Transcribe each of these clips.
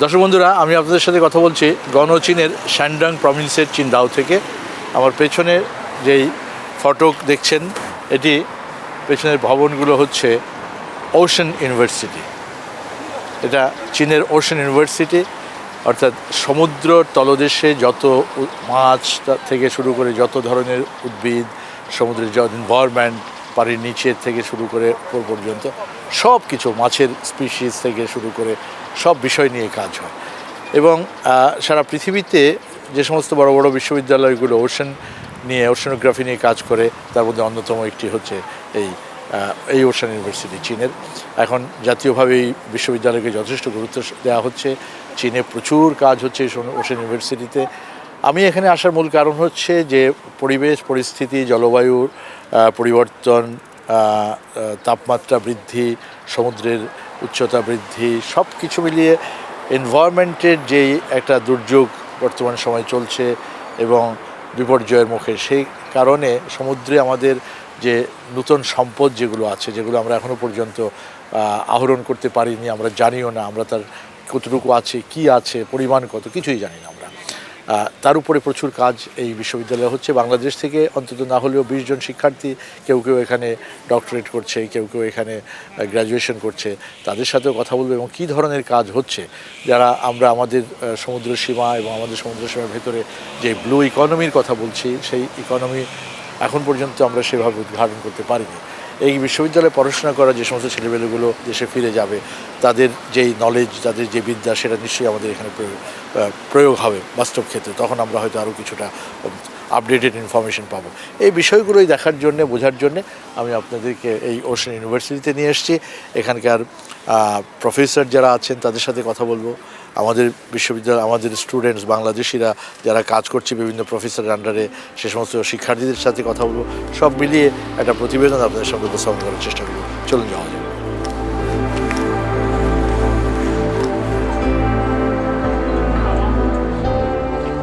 দর্শক বন্ধুরা, আমি আপনাদের সাথে কথা বলছি গণচীনের শ্যান্ডাং প্রভিন্সের চিনদাও থেকে। আমার পেছনে যেই ফটক দেখছেন, এটি পেছনের ভবনগুলো হচ্ছে ওশান ইউনিভার্সিটি এটা চীনের ওশান ইউনিভার্সিটি অর্থাৎ সমুদ্র তলদেশে যত মাছ থেকে শুরু করে যত ধরনের উদ্ভিদ, সমুদ্রের যত এনভায়রনমেন্ট পানির নিচের থেকে শুরু করে উপর পর্যন্ত সব কিছু মাছের স্পিসিস থেকে শুরু করে সব বিষয় নিয়ে কাজ হয়। এবং সারা পৃথিবীতে যে সমস্ত বড় বড় বিশ্ববিদ্যালয়গুলো ওশন নিয়ে, ওশানোগ্রাফি নিয়ে কাজ করে, তার মধ্যে অন্যতম একটি হচ্ছে এই এই ওশান ইউনিভার্সিটি চীনের। এখন জাতীয়ভাবে এই বিশ্ববিদ্যালয়কে যথেষ্ট গুরুত্ব দেওয়া হচ্ছে। চীনে প্রচুর কাজ হচ্ছে ওশান ইউনিভার্সিটিতে। আমি এখানে আসার মূল কারণ হচ্ছে যে পরিবেশ, পরিস্থিতি, জলবায়ুর পরিবর্তন তাপমাত্রা বৃদ্ধি, সমুদ্রের উচ্চতা বৃদ্ধি সব কিছু মিলিয়ে এনভায়রনমেন্টের যেই একটা দুর্যোগ বর্তমান সময় চলছে এবং বিপর্যয়ের মুখে, সেই কারণে সমুদ্রে আমাদের যে নতুন সম্পদ যেগুলো আছে, যেগুলো আমরা এখনও পর্যন্ত আহরণ করতে পারিনি, আমরা জানিও না, আমরা তার কতটুকু আছে, কি আছে, পরিমাণ কত, কিছুই জানি না তার উপরে প্রচুর কাজ এই বিশ্ববিদ্যালয়ে হচ্ছে। বাংলাদেশ থেকে অন্তত না হলেও বিশ জন শিক্ষার্থী কেউ কেউ এখানে ডক্টরেট করছে, কেউ কেউ এখানে গ্র্যাজুয়েশন করছে। তাদের সাথেও কথা বলব এবং কী ধরনের কাজ হচ্ছে। যারা আমরা আমাদের সমুদ্র সীমা এবং আমাদের সমুদ্র সীমার ভেতরে যে ব্লু ইকোনমির কথা বলছি, সেই ইকোনমি এখন পর্যন্ত আমরা সেভাবে উদ্ঘাটন করতে পারিনি। এই বিশ্ববিদ্যালয়ে পড়াশোনা করা যে সমস্ত ছেলেমেয়েগুলো দেশে ফিরে যাবে, তাদের যেই নলেজ তাদের যে বিদ্যা, সেটা নিশ্চয়ই আমাদের এখানে প্রয়োগ প্রয়োগ হবে বাস্তব ক্ষেত্রে। তখন আমরা হয়তো আরও কিছুটা আপডেটেড ইনফরমেশন পাবো। এই বিষয়গুলোই দেখার জন্য, বোঝার জন্য আমি আপনাদেরকে এই ওশন ইউনিভার্সিটিতে নিয়ে এসেছি। এখানকার প্রফেসর যারা আছেন, তাদের সাথে কথা বলব। আমাদের বিশ্ববিদ্যালয়, আমাদের স্টুডেন্টস বাংলাদেশিরা যারা কাজ করছে বিভিন্ন প্রফেসরের আন্ডারে সে সমস্ত শিক্ষার্থীদের সাথে কথা বলব। সব মিলিয়ে একটা প্রতিবেদন আপনাদের সঙ্গে উপস্থাপন করার চেষ্টা করব। চলুন যাওয়া যাক।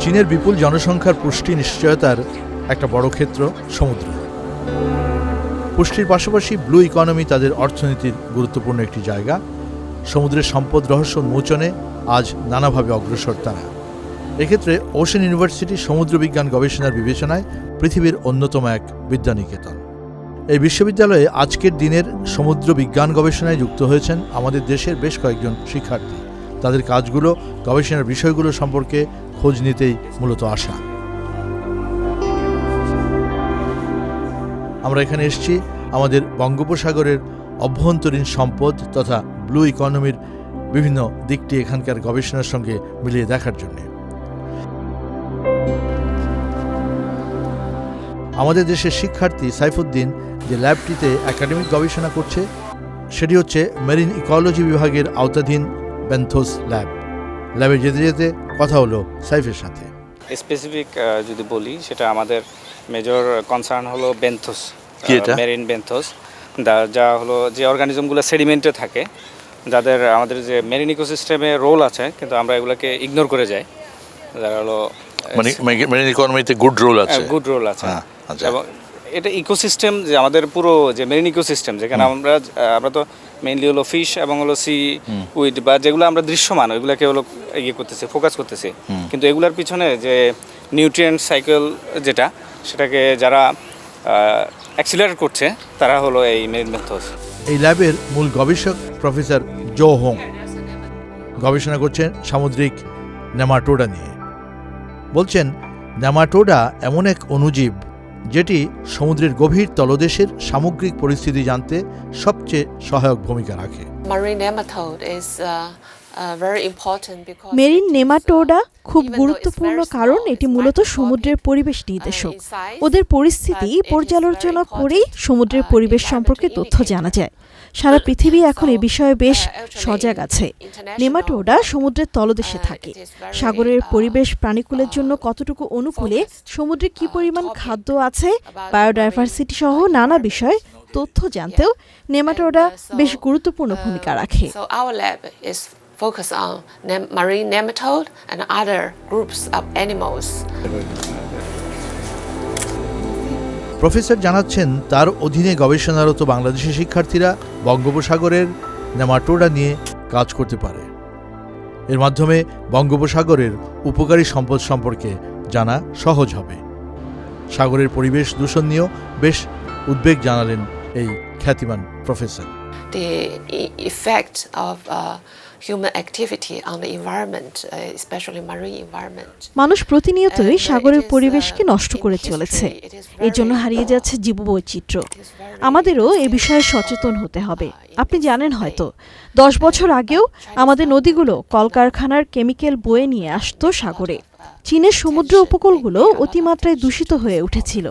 চীনের বিপুল জনসংখ্যার পুষ্টি নিশ্চয়তার একটা বড় ক্ষেত্র, সমুদ্র। পুষ্টির পাশাপাশি ব্লু ইকোনমি তাদের অর্থনীতির গুরুত্বপূর্ণ একটি জায়গা। সমুদ্রের সম্পদ, রহস্য উন্মোচনে আজ নানাভাবে অগ্রসর তারা। এক্ষেত্রে ওশেন ইউনিভার্সিটি সমুদ্র বিজ্ঞান গবেষণার বিবেচনায় পৃথিবীর অন্যতম এক বিদ্যানিকেতন। এই বিশ্ববিদ্যালয়ে আজকের দিনের সমুদ্র বিজ্ঞান গবেষণায় যুক্ত হয়েছেন আমাদের দেশের বেশ কয়েকজন শিক্ষার্থী। তাদের কাজগুলো, গবেষণার বিষয়গুলো সম্পর্কে খোঁজ নিতেই মূলত আসা। আমরা এখানে এসেছি আমাদের বঙ্গোপসাগরের অভ্যন্তরীণ সম্পদ তথা ব্লু ইকোনমির বিভিন্ন দিকটি এখানকার গবেষণার সঙ্গে মিলিয়ে দেখার জন্য। আমাদের দেশের শিক্ষার্থী সাইফুদ্দিন যে ল্যাবটিতে একাডেমিক গবেষণা করছে সেটি হচ্ছে মেরিন ইকোলজি বিভাগের আওতাধীন বেন্থোস ল্যাব। ল্যাবে যেতে যেতে কথা হলো সাইফের সাথে। স্পেসিফিক যদি বলি সেটা আমাদের মেজর কনসার্ন হলো বেন্থোস মেরিন বেন্থোস। যা হলো যে অর্গানিজমগুলো সেডিমেন্টে থাকে যাদের আমাদের যে মেরিন ইকোসিস্টেমে রোল আছে কিন্তু আমরা এগুলোকে ইগনোর করে যাই। যারা হলো মানে মেরিন ইকোনমিতে গুড রোল আছে। গুড রোল আছে। হ্যাঁ, আচ্ছা। এবং এটা ইকোসিস্টেম যে আমাদের পুরো যে মেরিন ইকোসিস্টেম যেখানে আমরা আমরা তো মেইনলি হলো ফিশ এবং হলো সি উইড বা যেগুলো আমরা দৃশ্যমান ওইগুলোকে হলো ইয়ে করতেছি ফোকাস করতেছি। কিন্তু এগুলোর পিছনে যে নিউট্রিয়েন্ট সাইকেল যেটা সেটাকে যারা অ্যাক্সিলারেট করছে তারা হলো এই মেরিন মেথোস এই ল্যাবের মূল গবেষক প্রফেসর জো হোং। গবেষণা করছেন সামুদ্রিক নেমাটোডা নিয়ে। বলছেন, নেমাটোডা এমন এক অনুজীব যেটি সমুদ্রের গভীর তলদেশের সামগ্রিক পরিস্থিতি জানতে সবচেয়ে সহায়ক ভূমিকা রাখে। মেরিন নেমাটোডা খুব গুরুত্বপূর্ণ কারণ এটি মূলত সমুদ্রের পরিবেশ নির্দেশক। ওদের পরিস্থিতি পর্যালোচনা করেই সমুদ্রের পরিবেশ সম্পর্কে তথ্য জানা যায়। সারা পৃথিবী এখন এ বিষয়ে বেশ সজাগ আছে। নেমাটোডা সমুদ্রের তলদেশে থাকে। সাগরের পরিবেশ প্রাণীকুলের জন্য কতটুকু অনুকূলে সমুদ্রে কি পরিমাণ খাদ্য আছে বায়োডাইভার্সিটি সহ নানা বিষয় তথ্য জানতেও নেমাটোডা বেশ গুরুত্বপূর্ণ ভূমিকা রাখে। Focused on marine nematode and other groups of animals. Professor জানাচ্ছেন তার অধীনে গবেষণারত বাংলাদেশি শিক্ষার্থীরা বঙ্গোপসাগরের নেমাটোডা নিয়ে কাজ করতে পারে। এর মাধ্যমে বঙ্গোপসাগরের উপকারী সম্পদ সম্পর্কে জানা সহজ হবে। সাগরের পরিবেশ দূষণ নিয়েও বেশ উদ্বেগ জানালেন এই খ্যাতিমান professor. The e- effect of uh, human activity on the environment, uh, especially marine environment. মানুষ প্রতিনিয়তই uh, সাগরের is, পরিবেশকে uh, নষ্ট করে চলেছে এর জন্য হারিয়ে uh, যাচ্ছে জীববৈচিত্র্য। আমাদেরও এ বিষয়ে সচেতন হতে হবে। আপনি জানেন হয়তো দশ বছর আগেও আমাদের নদীগুলো কলকারখানার কেমিক্যাল বয়ে নিয়ে আসতো সাগরে। চীনের সমুদ্র উপকূলগুলো অতিমাত্রায় দূষিত হয়ে উঠেছিল।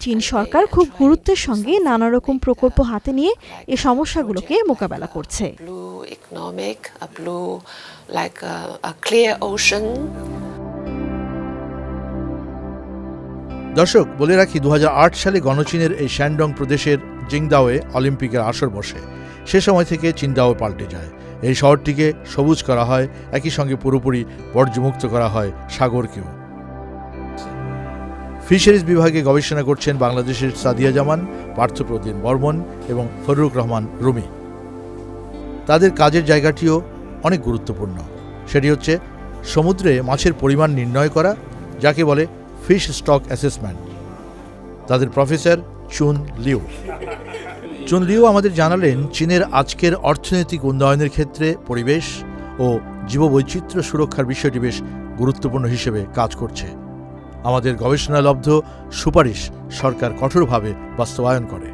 চীন সরকার খুব গুরুত্বের সঙ্গে নানা রকম প্রকল্প হাতে নিয়ে এ সমস্যাগুলোকে মোকাবেলা করছে. দর্শক বলে রাখি দু হাজার আট সালে গণচীনের এই শ্যানডং প্রদেশের জিংদাওয়ে অলিম্পিকের আসর বসে। সে সময় থেকে চিনদাও পাল্টে যায়। এই শহরটিকে সবুজ করা হয় একই সঙ্গে পুরোপুরি বর্জ্যমুক্ত করা হয় সাগরকেও। ফিশারিজ বিভাগে গবেষণা করছেন বাংলাদেশের সাদিয়া জামান পার্থপ্রতিম বর্মন এবং ফরুক রহমান রুমি। তাদের কাজের জায়গাটিও অনেক গুরুত্বপূর্ণ। সেটি হচ্ছে সমুদ্রে মাছের পরিমাণ নির্ণয় করা, যাকে বলে ফিশ স্টক অ্যাসেসমেন্ট। তাদের professor Chun Liu. Chun Liu আমাদের জানালেন, চীনের আজকের অর্থনৈতিক উন্নয়নের ক্ষেত্রে পরিবেশ ও জীববৈচিত্র্য সুরক্ষার বিষয়টি বেশ গুরুত্বপূর্ণ হিসেবে কাজ করছে। আমাদের গবেষণালব্ধ সুপারিশ সরকার কঠোরভাবে বাস্তবায়ন করে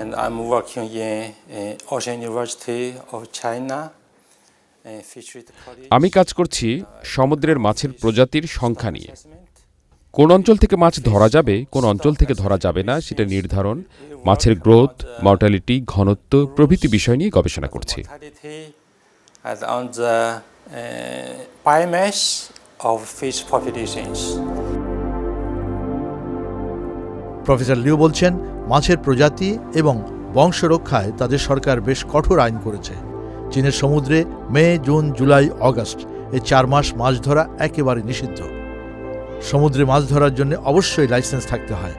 and I'm working in Ocean University of China. Fishery College, আমি কাজ করছি সমুদ্রের মাছের প্রজাতির সংখ্যা নিয়ে কোন অঞ্চল থেকে মাছ ধরা যাবে কোন অঞ্চল থেকে ধরা যাবে না সেটা নির্ধারণ মাছের গ্রোথ মর্টালিটি ঘনত্ব প্রভৃতি বিষয় নিয়ে গবেষণা করছি on the uh, biomass of fish populations. Professor Liu বলছেন, মাছের প্রজাতি এবং বংশ রক্ষায় তাদের সরকার বেশ কঠোর আইন করেছে। চীনের সমুদ্রে মে, জুন, জুলাই, অগস্ট এই চার মাস মাছ ধরা একেবারে নিষিদ্ধ। সমুদ্রে মাছ ধরার জন্য অবশ্যই লাইসেন্স থাকতে হয়।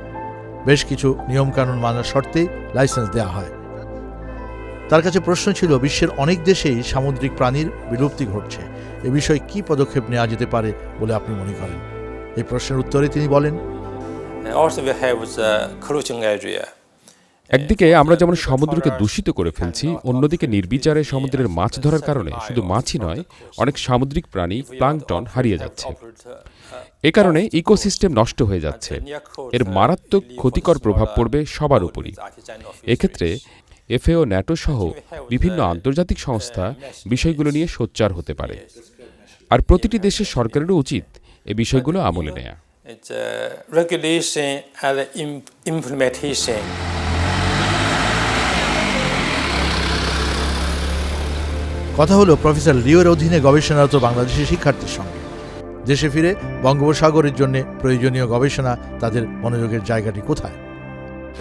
বেশ কিছু নিয়মকানুন মানার শর্তেই লাইসেন্স দেওয়া হয়। তার কাছে প্রশ্ন ছিল, বিশ্বের অনেক দেশেই সামুদ্রিক প্রাণীর বিলুপ্তি ঘটছে। এ বিষয়ে কী পদক্ষেপ নেওয়া যেতে পারে বলে আপনি মনে করেন? এই প্রশ্নের উত্তরে তিনি বলেন একদিকে আমরা যেমন সমুদ্রকে দূষিত করে ফেলছি, অন্যদিকে নির্বিচারে সমুদ্রের মাছ ধরার কারণে শুধু মাছই নয়, অনেক সামুদ্রিক প্রাণী প্লাঙ্কটন হারিয়ে যাচ্ছে। এ কারণে ইকোসিস্টেম নষ্ট হয়ে যাচ্ছে। এর মারাত্মক ক্ষতিকর প্রভাব পড়বে সবার উপরই। এক্ষেত্রে এফএও, ন্যাটো সহ বিভিন্ন আন্তর্জাতিক সংস্থা বিষয়গুলো নিয়ে সোচ্চার হতে পারে। আর প্রতিটি দেশের সরকারেরও উচিত এ বিষয়গুলো আমলে নেয়া। It's uh, regulation and im- implementation. কথা হলো প্রফেসর লিওর অধীনে গবেষণারত বাংলাদেশি শিক্ষার্থীর সঙ্গে। দেশে ফিরে বঙ্গোপসাগরের জন্য প্রয়োজনীয় গবেষণা তাদের মনোযোগের জায়গাটি কোথায়?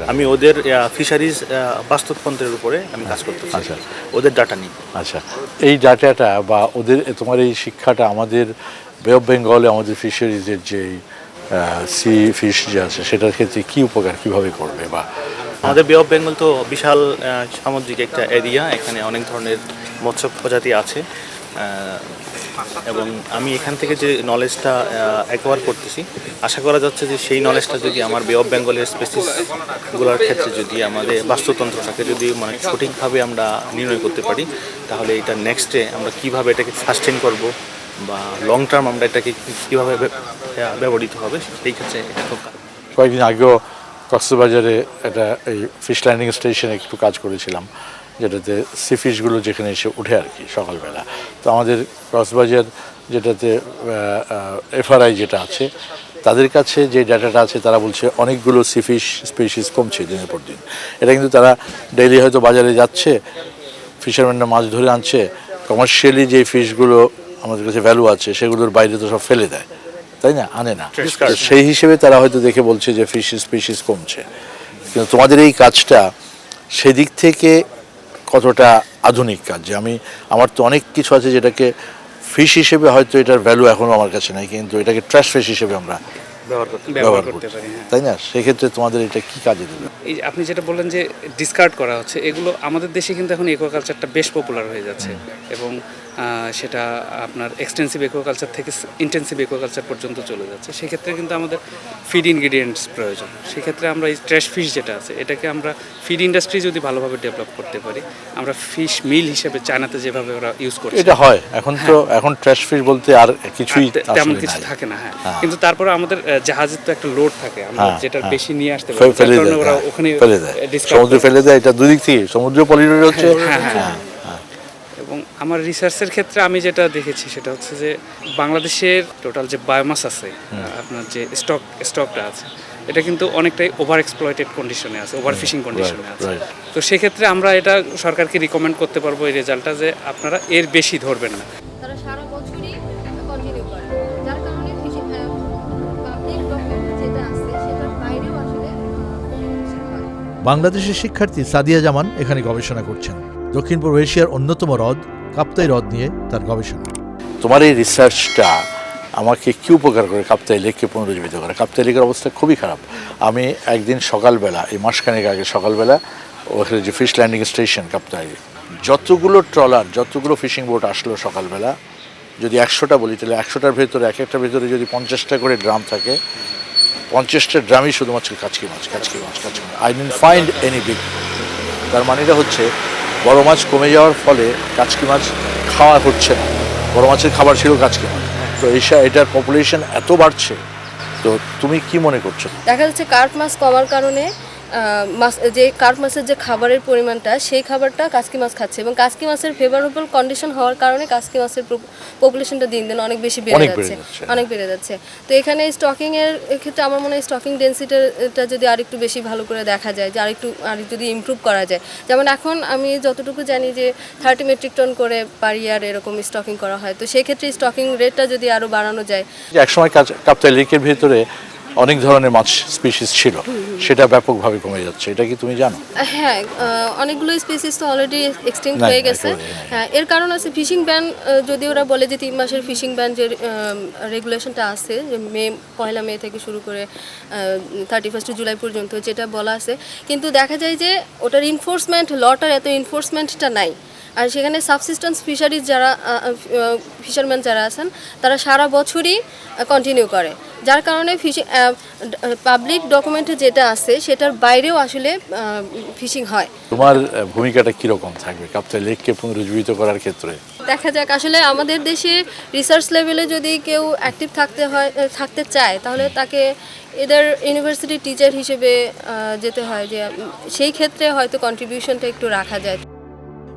আমি ওদের ফিশারিজ বাস্তবতন্ত্রের উপরে আমি কাজ করতেছি। আচ্ছা। ওদের ডাটা নিই আচ্ছা। এই ডাটাটা বা ওদের তোমার এই শিক্ষাটা আমাদের বে অফ বেঙ্গলে আমাদের ফিশারিজের যে সি ফিশ যে আছে, সেটার ক্ষেত্রে কি উপকার কীভাবে করবে বা আমাদের বে অফ বেঙ্গল তো বিশাল সামুদ্রিক একটা এরিয়া এখানে অনেক ধরনের মৎস্য প্রজাতি আছে। এবং আমি এখান থেকে যে নলেজটা অ্যাকোয়ার করতেছি, আশা করা যাচ্ছে যে সেই নলেজটা যদি আমার বে অফ বেঙ্গলের স্পেসিসগুলোর ক্ষেত্রে যদি আমাদের বাস্তুতন্ত্রটাকে যদি মানে সঠিকভাবে আমরা নির্ণয় করতে পারি, তাহলে এটা নেক্সটে আমরা কীভাবে এটাকে সাস্টেন করব বা লং টার্ম আমরা এটাকে কীভাবে ব্যবহৃত হবে, সেই ক্ষেত্রে কয়েকদিন আগেও কক্সবাজারে একটা এই ফিশ ল্যান্ডিং স্টেশনে একটু কাজ করেছিলাম, যেটাতে সি ফিশগুলো যেখানে এসে উঠে আর কি সকালবেলা। তো আমাদের কক্সবাজার যেটাতে এফআরআই যেটা আছে, তাদের কাছে যে ডাটাটা আছে, তারা বলছে অনেকগুলো সি ফিশ স্পেসিস কমছে দিনের পর দিন। এটা কিন্তু তারা ডেইলি হয়তো বাজারে যাচ্ছে ফিশারম্যানরা মাছ ধরে আনছে কমার্শিয়ালি যে ফিশগুলো আমাদের কাছে ভ্যালু আছে সেগুলোর বাইরে তো সব ফেলে দেয়। তাই না? আনে না। সেই হিসেবে তারা হয়তো দেখে বলছে যে ফিশ স্পিসিস কমছে। কিন্তু তোমাদের এই কাজটা সেদিক থেকে কতটা আধুনিক কাজ? যে আমি আমার তো অনেক কিছু আছে যেটাকে ফিশ হিসেবে হয়তো এটার ভ্যালু এখনও আমার কাছে নাই কিন্তু এটাকে ট্র্যাশ ফিশ হিসেবে আমরা ব্যবহার করতে পারি। হ্যাঁ। তাই না? সেক্ষেত্রে তোমাদের এটা কি কাজে দেবে? এই আপনি যেটা বললেন যে ডিসকার্ড করা হচ্ছে এগুলো আমাদের দেশে কিন্তু এখন একুয়াকালচারটা বেশ পপুলার হয়ে যাচ্ছে। এবং সেটা আপনার এক্সটেন্সিভ একুয়াকালচার থেকে ইন্টেন্সিভ একুয়াকালচার পর্যন্ত চলে যাচ্ছে। সেক্ষেত্রে কিন্তু আমাদের ফিড ইনগ্রিডিয়েন্টস প্রয়োজন। সেক্ষেত্রে আমরা এই ট্র্যাশ ফিশ যেটা আছে এটাকে আমরা ফিড ইন্ডাস্ট্রি যদি ভালোভাবে ডেভেলপ করতে পারি আমরা ফিশ মিল হিসেবে চায়নাতে যেভাবে ওরা ইউজ করছে। এটা হয়। এখন তো এখন ট্র্যাশ ফিশ বলতে আর কিছুই তেমন কিছু থাকে না হ্যাঁ। হ্যাঁ। কিন্তু তারপরে আমাদের জাহাজের তো একটা লোড থাকে। আমরা হ্যাঁ, যেটা হ্যাঁ। বেশি নিয়ে আসতে পারি ওরা হ্যাঁ, ওখানে ফেলে দেয়। সমুদ্রে ফেলে দেয়। এটা দুদিক থেকে। সমুদ্র পলিউটেড হচ্ছে। হ্যাঁ, হ্যাঁ, আমার রিসার্চের ক্ষেত্রে আমি যেটা দেখেছি সেটা হচ্ছে যে বাংলাদেশের টোটাল যে বায়োমাস আছে আপনার যে স্টক স্টকটা আছে এটা কিন্তু অনেকটাই ওভার এক্সপ্লয়েটেড কন্ডিশনে আছে ওভার ফিশিং কন্ডিশনে আছে। তো সেক্ষেত্রে আমরা এটা সরকারকে রিকমেন্ড করতে পারব এই রেজাল্টটা যে আপনারা এর বেশি ধরবেন না। তারা সারা বছরই কন্টিনিউ করে। যার কারণে পাবলিক যেটা আছে সেটার বাইরেও আসলে বাংলাদেশের শিক্ষার্থী সাদিয়া জামান এখানে গবেষণা করছেন। দক্ষিণ পূর্ব এশিয়ার অন্যতম হ্রদ কাপ্তাই হ্রদ নিয়ে তার গবেষণা। তোমার এই রিসার্চটা আমাকে কি উপকার করে কাপ্তাই লেককে পুনরুজ্জীবিত করে? কাপ্তাই লেকের অবস্থা খুবই খারাপ। আমি একদিন সকালবেলা, এই মাসখানেক আগে সকালবেলা, ওখানে যে ফিশ ল্যান্ডিং স্টেশন কাপ্তাই, যতগুলো ট্রলার যতগুলো ফিশিং বোট আসলো সকালবেলা, যদি একশোটা বলি, তাহলে একশোটার ভেতরে এক একটার ভেতরে যদি পঞ্চাশটা করে ড্রাম থাকে, পঞ্চাশটা ড্রামই শুধুমাত্র কাচকি মাছ কাচকি মাছ কাচকি মাছ। I didn't find any big তার মানে এটা হচ্ছে বড় মাছ কমে যাওয়ার ফলে কাচকি মাছ খাওয়া হচ্ছে না। বড় মাছের খাবার ছিল কাচকি মাছ। তো এইসা এটার পপুলেশন এত বাড়ছে। তো তুমি কি মনে করছ? দেখা যাচ্ছে কার্প মাছ কমার কারণে যে কার্প মাছের যে খাবারের পরিমাণটা সেই খাবারটা কাসকি মাছ খাচ্ছে এবং কাসকি মাছের ফেভারেবল কন্ডিশন হওয়ার কারণে কাসকি মাছের পপুলেশনটা দিন দিন অনেক বেশি বেড়ে যাচ্ছে। অনেক বেড়ে যাচ্ছে। তো এখানে স্টকিং এর ক্ষেত্রে আমার মনে হয় স্টকিং ডেন্সিটিটা যদি আরেকটু বেশি ভালো করে দেখা যায় যে আরেকটু আর যদি ইমপ্রুভ করা যায়। যেমন এখন আমি যতটুকু জানি যে থার্টি মেট্রিক টন করে পার ইয়ার এরকম স্টকিং করা হয়। তো সেই ক্ষেত্রে স্টকিং রেটটা যদি আরও বাড়ানো যায়। একসময় কাপ্তাই লেকের ভেতরে অনেক ধরনের মাছ স্পিসিস ছিল। সেটা ব্যাপকভাবে কমে যাচ্ছে। এটা কি তুমি জানো? হ্যাঁ অনেকগুলো স্পিসিস তো অলরেডি এক্সটিংক্ট হয়ে গেছে। হ্যাঁ। এর কারণ আছে ফিশিং ব্যান যদি ওরা বলে যে তিন মাসের ফিশিং ব্যান যে রেগুলেশনটা আছে যে মে পয়লা মে থেকে শুরু করে থার্টি ফার্স্ট জুলাই পর্যন্ত যেটা বলা আছে কিন্তু দেখা যায় যে ওটার ইনফোর্সমেন্ট লটার এত ইনফোর্সমেন্টটা নাই। আর সেখানে সাবসিস্টেন্স ফিশারিজ যারা ফিশারম্যান যারা আছেন তারা সারা বছরই কন্টিনিউ করে। যার কারণে ফিশিং পাবলিক ডকুমেন্টে যেটা আছে সেটার বাইরেও আসলে ফিশিং হয়। তোমার ভূমিকাটা কীরকম থাকবে? কাপ্তাই লেককে পুনরুজ্জীবিত করার ক্ষেত্রে? দেখা যাক আসলে আমাদের দেশে রিসার্চ লেভেলে যদি কেউ অ্যাক্টিভ থাকতে হয় থাকতে চায় তাহলে তাকে এদের ইউনিভার্সিটি টিচার হিসেবে যেতে হয় যে সেই ক্ষেত্রে হয়তো কন্ট্রিবিউশনটা একটু রাখা যায়।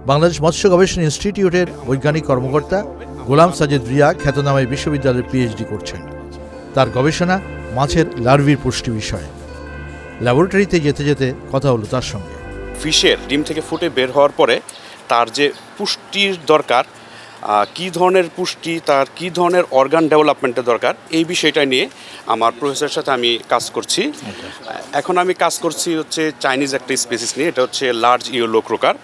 বাংলাদেশ মৎস্য গবেষণা ইনস্টিটিউটের বৈজ্ঞানিক কর্মকর্তা গোলাম সাজেদ রিয়া খ্যাতনামায় বিশ্ববিদ্যালয়ে পিএইচডি করছেন। তার গবেষণা মাছের লার্ভির পুষ্টি বিষয়ে। ল্যাবরেটরিতে যেতে যেতে কথা হলো তার সঙ্গে। ফিশের ডিম থেকে ফুটে বের হওয়ার পরে তার যে পুষ্টির দরকার কী ধরনের পুষ্টি তার কী ধরনের অর্গান ডেভেলপমেন্টের দরকার এই বিষয়টা নিয়ে আমার প্রফেসরের সাথে আমি কাজ করছি। এখন আমি কাজ করছি হচ্ছে চাইনিজ একটা স্পেসিস নিয়ে এটা হচ্ছে লার্জ ইয়েলো ক্রোকার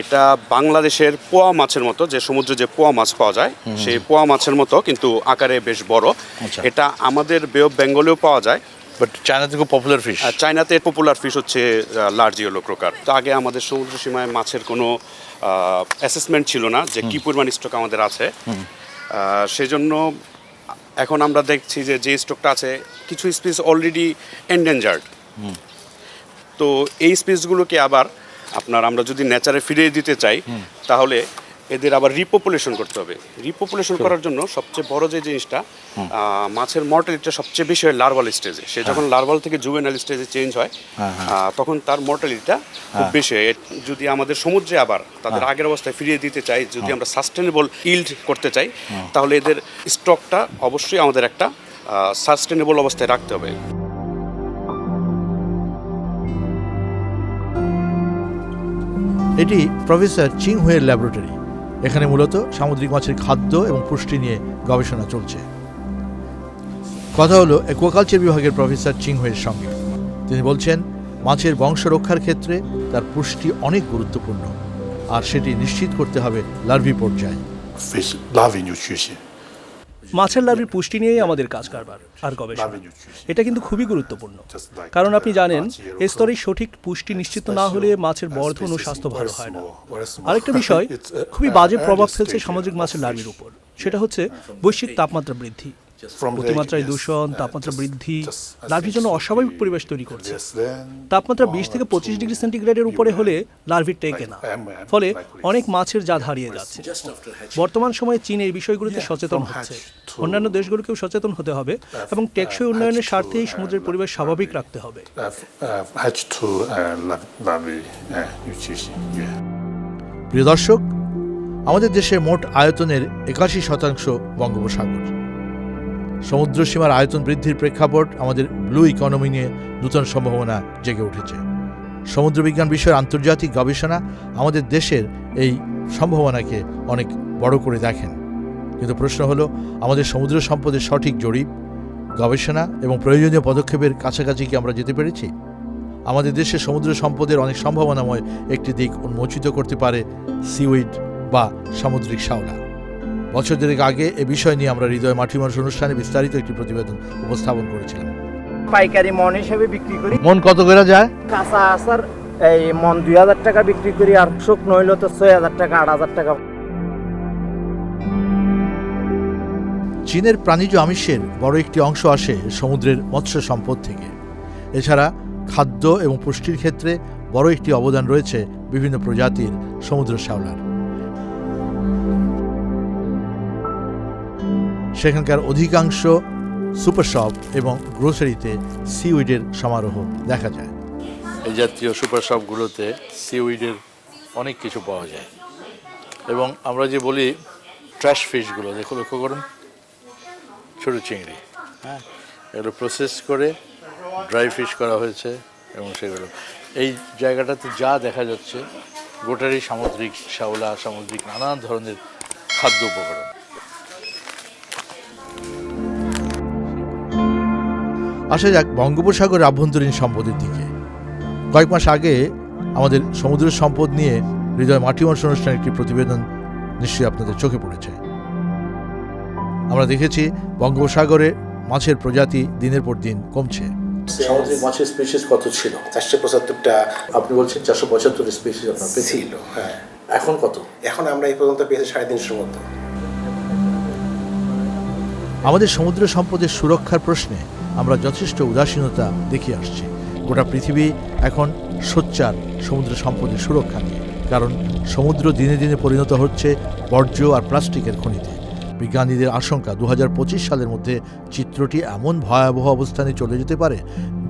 এটা বাংলাদেশের পোয়া মাছের মতো যে সমুদ্রে যে পোয়া মাছ পাওয়া যায় সেই পোয়া মাছের মতো কিন্তু আকারে বেশ বড়। আচ্ছা। এটা আমাদের বে অফ বেঙ্গলেও পাওয়া যায়। বাট চায়নাতে খুব পপুলার ফিশ চায়নাতে পপুলার ফিশ হচ্ছে লার্জ ইয়েলো ক্রোকার তো আগে আমাদের সমুদ্র সীমায় মাছের কোনো অ্যাসেসমেন্ট ছিল না যে কী পরিমাণ স্টক আমাদের আছে। সেজন্য এখন আমরা দেখছি যে যে স্টকটা আছে কিছু স্পিস অলরেডি এন্ডেঞ্জার্ড তো এই স্পিসগুলোকে আবার আপনার আমরা যদি নেচারে ফিরিয়ে দিতে চাই তাহলে এদের আবার রিপপুলেশন করতে হবে। রিপপুলেশন করার জন্য সবচেয়ে বড় যে জিনিসটা আহ, মাছের মর্টালিটিটা সবচেয়ে বেশি হয় লার্ভাল স্টেজে সে যখন লার্ভাল থেকে জুভেনাল স্টেজে চেঞ্জ হয় আহ, তখন তার মর্টালিটিটা খুব বেশি হয়। যদি আমাদের সমুদ্রে আবার তাদের আগের অবস্থায় ফিরিয়ে দিতে চাই যদি আমরা সাস্টেনেবল ইল্ড করতে চাই তাহলে এদের স্টকটা অবশ্যই আমাদের একটা সাস্টেনেবল অবস্থায় রাখতে হবে। এটি প্রফেসর চিং হুয়ের ল্যাবরেটরি এখানে মূলত সামুদ্রিক মাছের খাদ্য এবং পুষ্টি নিয়ে গবেষণা চলছে। কথা হলো অ্যাকোয়াকালচার বিভাগের প্রফেসর চিং হুয়ের সঙ্গে। তিনি বলছেন, মাছের বংশ রক্ষার ক্ষেত্রে তার পুষ্টি অনেক গুরুত্বপূর্ণ। আর সেটি নিশ্চিত করতে হবে লার্ভি পর্যায়ে. মাছের লাভের পুষ্টি নিয়েই আমাদের কাজ কারবার আর গবেষণা। এটা কিন্তু খুবই গুরুত্বপূর্ণ। কারণ আপনি জানেন এই স্তরে সঠিক পুষ্টি নিশ্চিত না হলে মাছের বর্ধন ও স্বাস্থ্য ভালো হয় না। আরেকটা বিষয় খুবই বাজে প্রভাব ফেলছে সামাজিক মাছের লাভের উপর। সেটা হচ্ছে বৈশ্বিক তাপমাত্রা বৃদ্ধি। অতিমাত্রায় দূষণ তাপমাত্রা বৃদ্ধি লার্ভির জন্য অস্বাভাবিক পরিবেশ তৈরি করছে। তাপমাত্রা বিশ থেকে পঁচিশ ডিগ্রি সেন্টিগ্রেডের উপরে হলে লার্ভি টেকে না। ফলে অনেক মাছের জাত হারিয়ে যাচ্ছে। বর্তমান সময়ে চীন এই বিষয়গুলোতে সচেতন হচ্ছে। অন্যান্য দেশগুলোকেও সচেতন হতে হবে এবং টেকসই উন্নয়নের স্বার্থেই সমুদ্রের পরিবেশ স্বাভাবিক রাখতে হবে। প্রিয় দর্শক আমাদের দেশের মোট আয়তনের একাশি শতাংশ বঙ্গোপসাগর। সমুদ্র সীমার আয়তন বৃদ্ধির প্রেক্ষাপট আমাদের ব্লু ইকোনমি নিয়ে নূতন সম্ভাবনা জেগে উঠেছে। সমুদ্রবিজ্ঞান বিষয়ের আন্তর্জাতিক গবেষণা আমাদের দেশের এই সম্ভাবনাকে অনেক বড় করে দেখেন। কিন্তু প্রশ্ন হলো, আমাদের সমুদ্র সম্পদের সঠিক জরিপ, গবেষণা এবং প্রয়োজনীয় পদক্ষেপের কাছাকাছি কি আমরা যেতে পেরেছি? আমাদের দেশে সমুদ্র সম্পদের অনেক সম্ভাবনাময় একটি দিক উন্মোচিত করতে পারে সিউইড বা সামুদ্রিক শাওলা। বছর দেড়েক আগে এ বিষয় নিয়ে আমরা হৃদয় মাটি মানুষ অনুষ্ঠানে বিস্তারিত একটি প্রতিবেদন উপস্থাপন করেছিলাম। পাইকারি মন হিসেবে বিক্রি করি। মন কত করে যায়? কাঁচা আসার এই মন দুই হাজার টাকা বিক্রি করি আর শুকনো হইল তো ছয় হাজার টাকা আট হাজার টাকা। চীনের প্রাণীজ আমিষের বড় একটি অংশ আসে সমুদ্রের মৎস্য সম্পদ থেকে। এছাড়া খাদ্য এবং পুষ্টির ক্ষেত্রে বড় একটি অবদান রয়েছে বিভিন্ন প্রজাতির সমুদ্র শ্যাওলার। সেখানকার অধিকাংশ সুপার শপ এবং গ্রোসারিতে সিউইডের সমারোহ দেখা যায়। এই জাতীয় সুপার শপগুলোতে সিউইডের অনেক কিছু পাওয়া যায়। এবং আমরা যে বলি ট্র্যাশ ফিশগুলো দেখো লক্ষ্য করুন, ছোটো চিংড়ি হ্যাঁ? এগুলো প্রসেস করে ড্রাই ফিশ করা হয়েছে এবং সেগুলো। এই জায়গাটাতে যা দেখা যাচ্ছে গোটারি সামুদ্রিক শ্যাওলা, সামুদ্রিক নানান ধরনের খাদ্য উপকরণ। আসা যাক বঙ্গোপসাগর আভ্যন্তরীণ সম্পদের দিকে। কয়েক মাস আগে আমাদের সমুদ্র সম্পদ নিয়ে হৃদয় মাটি মানুষ অনুষ্ঠানের একটি প্রতিবেদন নিশ্চয়ই আপনাদের চোখে পড়েছে। আমরা দেখেছি বঙ্গোপসাগরে মাছের প্রজাতি দিনের পর দিন কমছে। সামুদ্রিক মাছের স্পিসিস কত ছিল? চারশো পঁচাত্তরটা আপনি বলছেন চারশো পঁচাত্তর স্পিসিস আপনার পেয়েছি। ছিল হ্যাঁ। এখন কত? এখন আমরা এই পর্যন্ত পেয়েছি সাড়ে তিনশোর মতো। আমাদের সমুদ্র সম্পদের সুরক্ষার প্রশ্নে আমরা যথেষ্ট উদাসীনতা দেখিয়ে আসছি। গোটা পৃথিবী এখন সোচ্চার সমুদ্র সম্পদের সুরক্ষা নিয়ে, কারণ সমুদ্র দিনে দিনে পরিণত হচ্ছে বর্জ্য আর প্লাস্টিকের খনিতে। বিজ্ঞানীদের আশঙ্কা দু হাজার পঁচিশ সালের মধ্যে চিত্রটি এমন ভয়াবহ অবস্থানে চলে যেতে পারে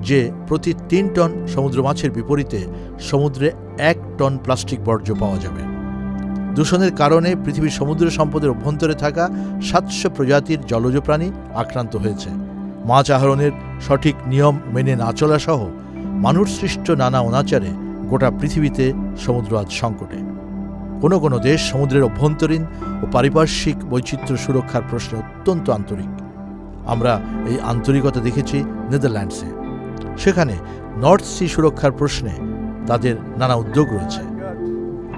যে প্রতি তিন টন সমুদ্র মাছের বিপরীতে সমুদ্রে এক টন প্লাস্টিক বর্জ্য পাওয়া যাবে। দূষণের কারণে পৃথিবীর সমুদ্র সম্পদের অভ্যন্তরে থাকা সাতশো প্রজাতির জলজ প্রাণী আক্রান্ত হয়েছে। মাছ আহরণের সঠিক নিয়ম মেনে না চলা সহ মানুষ সৃষ্ট নানা অনাচারে গোটা পৃথিবীতে সমুদ্র আজ সংকটে। কোনো কোনো দেশ সমুদ্রের অভ্যন্তরীণ ও পারিপার্শ্বিক বৈচিত্র্য সুরক্ষার প্রশ্নে অত্যন্ত আন্তরিক। আমরা এই আন্তরিকতা দেখেছি নেদারল্যান্ডসে। সেখানে নর্থ সি সুরক্ষার প্রশ্নে তাদের নানা উদ্যোগ রয়েছে।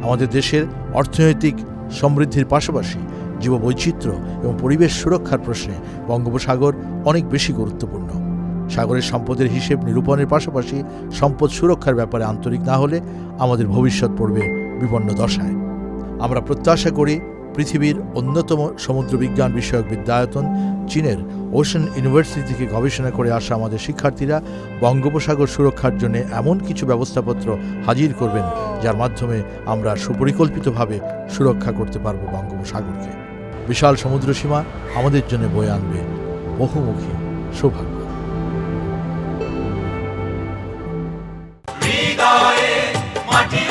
আমাদের দেশের অর্থনৈতিক সমৃদ্ধির পাশাপাশি জীববৈচিত্র্য এবং পরিবেশ সুরক্ষার প্রশ্নে বঙ্গোপসাগর অনেক বেশি গুরুত্বপূর্ণ। সাগরের সম্পদের হিসেব নিরূপণের পাশাপাশি সম্পদ সুরক্ষার ব্যাপারে আন্তরিক না হলে আমাদের ভবিষ্যৎ পড়বে বিপন্ন দশায়। আমরা প্রত্যাশা করি পৃথিবীর অন্যতম সমুদ্রবিজ্ঞান বিষয়ক বিদ্যায়তন চীনের ওশান ইউনিভার্সিটি থেকে গবেষণা করে আসা আমাদের শিক্ষার্থীরা বঙ্গোপসাগর সুরক্ষার জন্য এমন কিছু ব্যবস্থাপত্র হাজির করবেন, যার মাধ্যমে আমরা সুপরিকল্পিতভাবে সুরক্ষা করতে পারব বঙ্গোপসাগরকে। বিশাল সমুদ্রসীমা আমাদের জন্য বয়ে আনবে। বহুমুখী সৌভাগ্য। মাটি